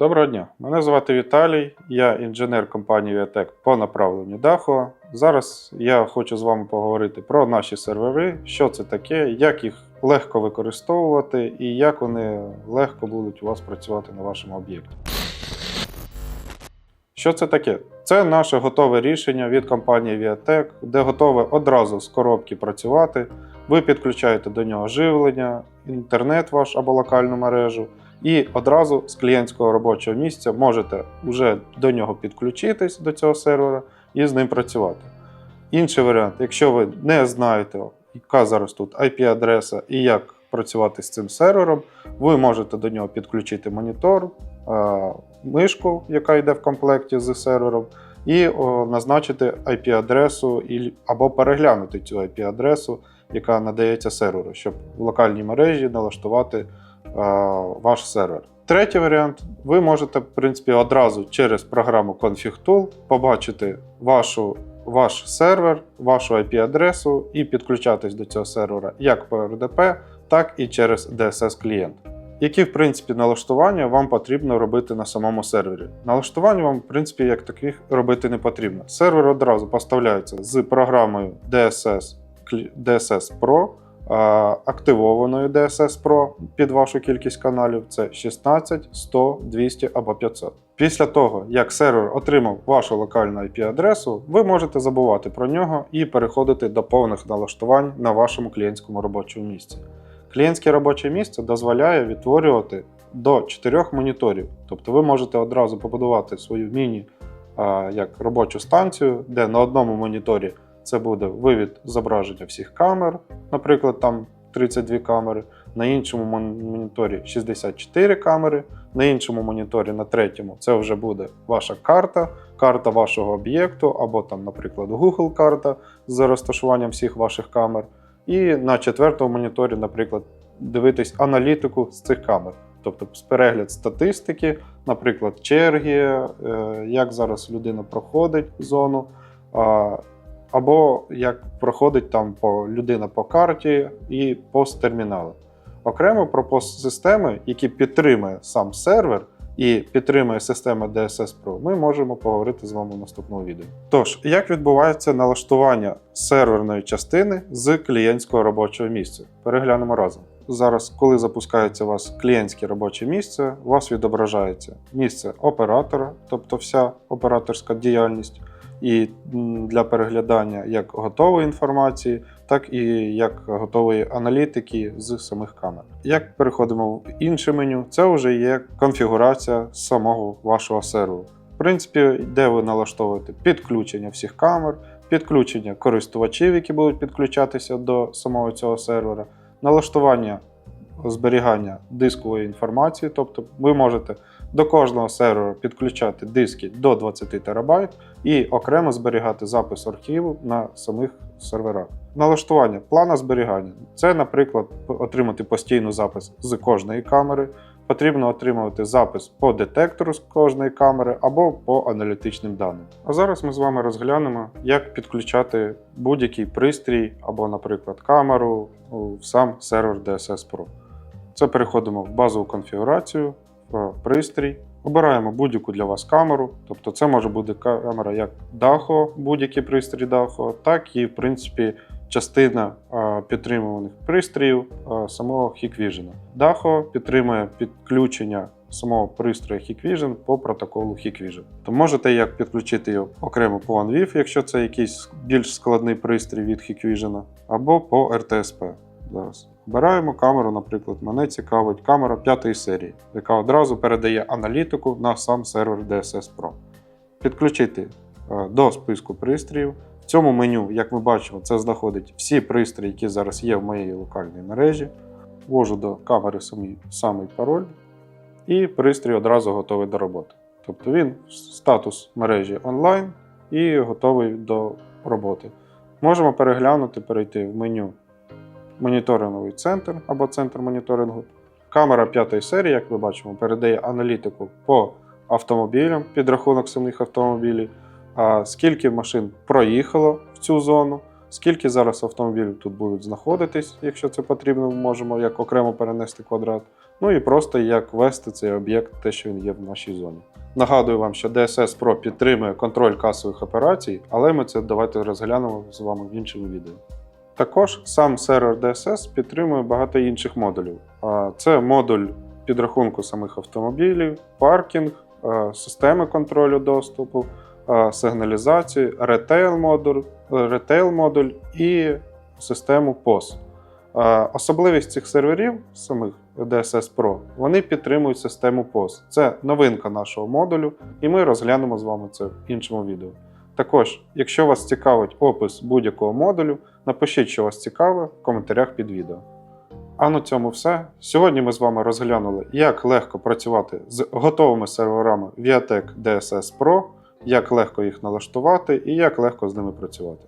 Доброго дня, мене звати Віталій, я інженер компанії Viatec по направленню даху. Зараз я хочу з вами поговорити про наші сервери, що це таке, як їх легко використовувати і як вони легко будуть у вас працювати на вашому об'єкті. Що це таке? Це наше готове рішення від компанії Viatec, де готове одразу з коробки працювати. Ви підключаєте до нього живлення, інтернет ваш або локальну мережу, і одразу з клієнтського робочого місця можете вже до нього підключитись до цього сервера і з ним працювати. Інший варіант, якщо ви не знаєте, яка зараз тут IP-адреса і як працювати з цим сервером, ви можете до нього підключити монітор, мишку, яка йде в комплекті з сервером, і назначити IP-адресу або переглянути цю IP-адресу, яка надається серверу, щоб в локальній мережі налаштувати ваш сервер. Третій варіант: ви можете, в принципі, одразу через програму Config Tool побачити вашу, ваш сервер, вашу IP-адресу і підключатись до цього сервера як по RDP, так і через DSS клієнт. Які, в принципі, налаштування вам потрібно робити на самому сервері? Налаштування вам, в принципі, як таких робити не потрібно. Сервер одразу поставляється з програмою DSS, DSS Pro, активованою DSS Pro під вашу кількість каналів це 16, 100, 200 або 500. Після того, як сервер отримав вашу локальну IP-адресу, ви можете забувати про нього і переходити до повних налаштувань на вашому клієнтському робочому місці. Клієнтське робоче місце дозволяє відтворювати до 4 моніторів. Тобто ви можете одразу побудувати свою міні як робочу станцію, де на одному моніторі це буде вивід зображення всіх камер, наприклад, там 32 камери, на іншому моніторі 64 камери, на іншому моніторі, на третьому, це вже буде ваша карта, карта вашого об'єкту, або там, наприклад, Google карта з розташуванням всіх ваших камер. І на четвертому моніторі, наприклад, дивитись аналітику з цих камер. Тобто перегляд статистики, наприклад, черги, е, як зараз людина проходить зону, або як проходить там по людина по карті і посттермінали. Окремо про постсистеми, які підтримує сам сервер і підтримує система DSS Pro, ми можемо поговорити з вами в наступному відео. Тож, як відбувається налаштування серверної частини з клієнтського робочого місця? Переглянемо разом. Зараз, коли запускається у вас клієнтське робоче місце, у вас відображається місце оператора, тобто вся операторська діяльність, і для переглядання як готової інформації, так і як готової аналітики з самих камер. Як переходимо в інше меню, це вже є конфігурація самого вашого серверу. В принципі, де ви налаштовуєте підключення всіх камер, підключення користувачів, які будуть підключатися до самого цього сервера, налаштування зберігання дискової інформації, тобто ви можете до кожного сервера підключати диски до 20 ТБ і окремо зберігати запис архіву на самих серверах. Налаштування плана зберігання це, наприклад, отримати постійну запис з кожної камери. Потрібно отримувати запис по детектору з кожної камери або по аналітичним даним. А зараз ми з вами розглянемо, як підключати будь-який пристрій або, наприклад, камеру в сам сервер DSS Pro. Це переходимо в базову конфігурацію, пристрій, обираємо будь-яку для вас камеру. Тобто це може бути камера як Daho, будь-який пристрій Daho, так і, в принципі, частина підтримуваних пристроїв самого Hikvision. Daho підтримує підключення самого пристрою Hikvision по протоколу Hikvision. То можете як підключити його окремо по OneWIF, якщо це якийсь більш складний пристрій від Hikvision, або по RTSP. Зараз обираємо камеру, наприклад, мене цікавить камера п'ятої серії, яка одразу передає аналітику на сам сервер DSS Pro. Підключити е, до списку пристроїв. В цьому меню, як ми бачимо, це знаходить всі пристрої, які зараз є в моїй локальній мережі. Ввожу до камери самий, самий пароль, і пристрій одразу готовий до роботи. Тобто він статус мережі онлайн і готовий до роботи. Можемо переглянути, перейти в меню моніторинговий центр або центр моніторингу. Камера п'ятої серії, як ми бачимо, передає аналітику по автомобілям, підрахунок самих автомобілів, скільки машин проїхало в цю зону, скільки зараз автомобілів тут будуть знаходитись, якщо це потрібно, ми можемо як окремо перенести квадрат. Ну і просто як вести цей об'єкт, те, що він є в нашій зоні. Нагадую вам, що DSS Pro підтримує контроль касових операцій, але ми це давайте розглянемо з вами в іншому відео. Також сам сервер DSS підтримує багато інших модулів. Це модуль підрахунку самих автомобілів, паркінг, системи контролю доступу, а, сигналізацію, ретейл модуль, ретейл модуль і систему POS. Особливість цих серверів, самих DSS Pro, вони підтримують систему POS. Це новинка нашого модулю, і ми розглянемо з вами це в іншому відео. Також, якщо вас цікавить опис будь-якого модулю, напишіть, що вас цікаве в коментарях під відео. А на цьому все. Сьогодні ми з вами розглянули, як легко працювати з готовими серверами Viatek DSS Pro, як легко їх налаштувати і як легко з ними працювати.